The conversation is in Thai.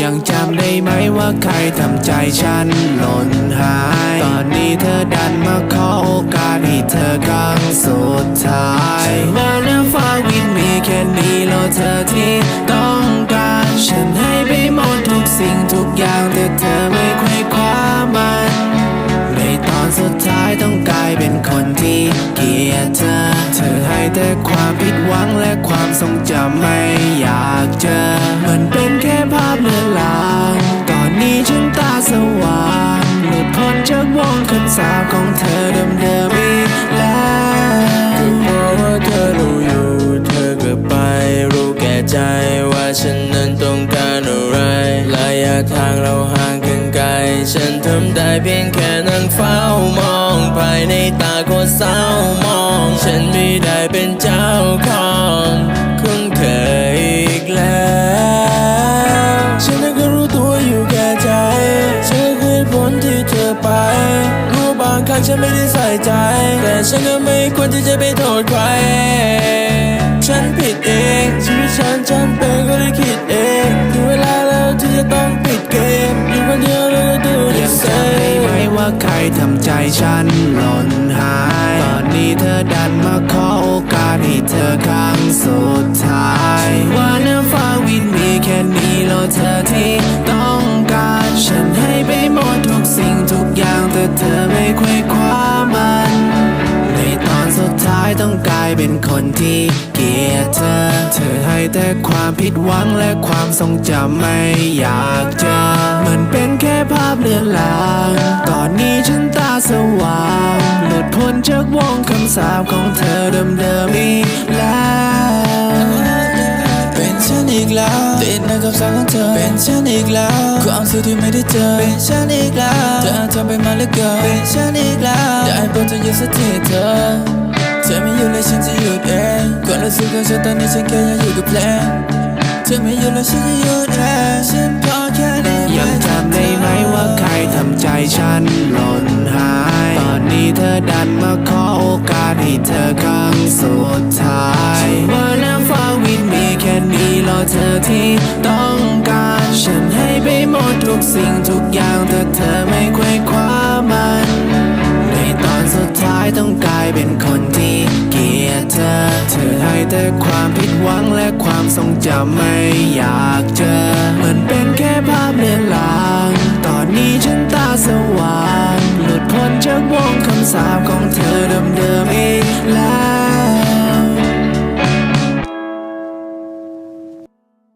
ยังจำได้ไหมว่าใครทำใจฉันหล่นหาย ตอนนี้เธอดันมาขอโอกาสให้เธอครั้งสุดท้ายมาแล้วฟ้าวินมีแค่นี้แล้วเธอที่ต้องการฉันให้ไปหมดทุกสิ่งทุกอย่างแต่เธอไม่ค่อยคว้ามัน ในตอนสุดท้ายต้องกลายเป็นคนที่เกลียดเธอ เธอให้แต่ความผิดหวังและความทรงจำไม่อยากเจอาปของเธอเดิมๆอีกแล้วเพราะว่าเธอรู้อยู่ เธอก็ไปรู้แก่ใจว่าฉันนั้นต้องการอะไรระยะทางเราห่างกันไกล ฉันทำได้เพียงแค่นั่งเฝ้ามองภายในตาก็เศร้ามอง ฉันไม่ได้เป็นเจ้าของางครั้งฉันไม่ได้ใส่ใจ แต่ฉันก็ไม่ควรที่จะไปโทษใคร ฉันผิดเองชีวิตฉันจำเป็นก็ได้คิดเองถึงเวลาแล้วที่จะต้องปิดเกม อยู่คนเดียวแล้วก็ดูยังเซจำได้ไหมว่าใครทำใจฉันหล่นหาย ตอนนี้เธอดันมาขอโอกาสให้เธอครั้งสุดท้าย ต้องกลายเป็นคนที่เกลียดเธอ เธอให้แต่ความผิดหวังและความทรงจำไม่อยากเจอมันเป็นแค่ภาพเลือนลางตอนนี้ฉันตาสว่างหลุดพ้นจากวงคำสาปของเธอเดิมๆอีกแล้วเป็นฉันอีกแล้วติดในกับสาวของเธอเป็นฉันอีกแล้วความสุขที่ไม่ได้เจอเป็นฉันอีกแล้วเธอทำไปมาเหลือเกินเป็นฉันอีกแล้วได้โปรดจะหยุดสักทีเธอ เธอไม่หยุดเลยฉันจะหยุดเองความรู้สึกของฉันตอนนี้ฉันแค่อยากอยู่กับเพลงเธอไม่หยุดแล้วฉันจะหยุดเองฉันพอแค่นี้ยังจำได้ไหมว่าใครทำใจฉันหล่นหาย ตอนนี้เธอดันมาขอโอกาสให้เธอครั้งสุดท้ายว่าน้ำฟ้าวินมีแค่นี้แล้วเธอที่ต้องการ ฉันให้ไปหมดทุกสิ่งทุกอย่างแต่เธอไม่ค่อยคว้า แต่ความผิดหวังและความทรงจำไม่อยากเจอ เหมือนเป็นแค่ภาพเลือนลาง ตอนนี้ฉันตาสว่าง หลุดพ้นจากวงคำสาปของเธอเดิม